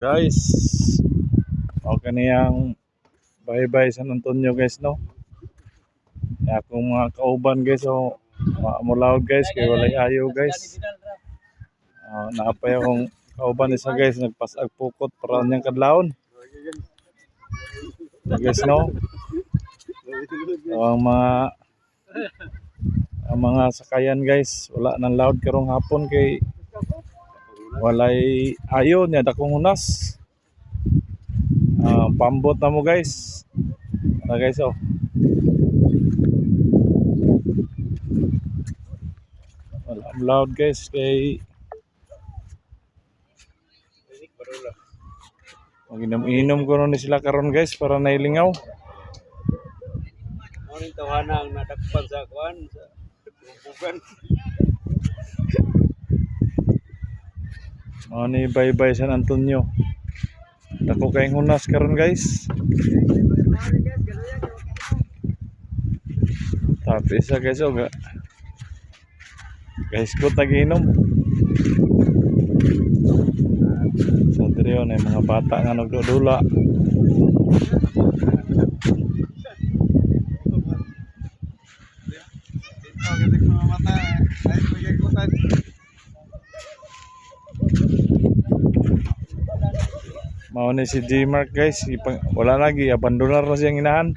Guys, okay niyang bye-bye San Antonio guys no. Ya akong mga kauban guys so maamulaw guys kay walay ayo guys. Uh, naapay akong kauban isa guys nagpasag pukot para niyang kadlawon. So, guys no. So, ang mga ang mga sakayan guys wala nang loud karong hapon kay walay ayo niya dakong hunas Ah, pambot na mo guys na guys oh wala ang loud guys kay Mag-inom-inom ko ni sila karon guys para nailingaw. Morning tawana ang nadakpan sa kuan sa bubugan. Mga ni bye-bye San Antonio. Dako kayong hunas karon guys. Tapi sa guys oh. ga- Guys ko taginom. Sa trio na mga bata nga nagdudula. Pagdating mga Mao ni si G-Mark guys, Ipang, wala lagi abandonar na siyang inahan.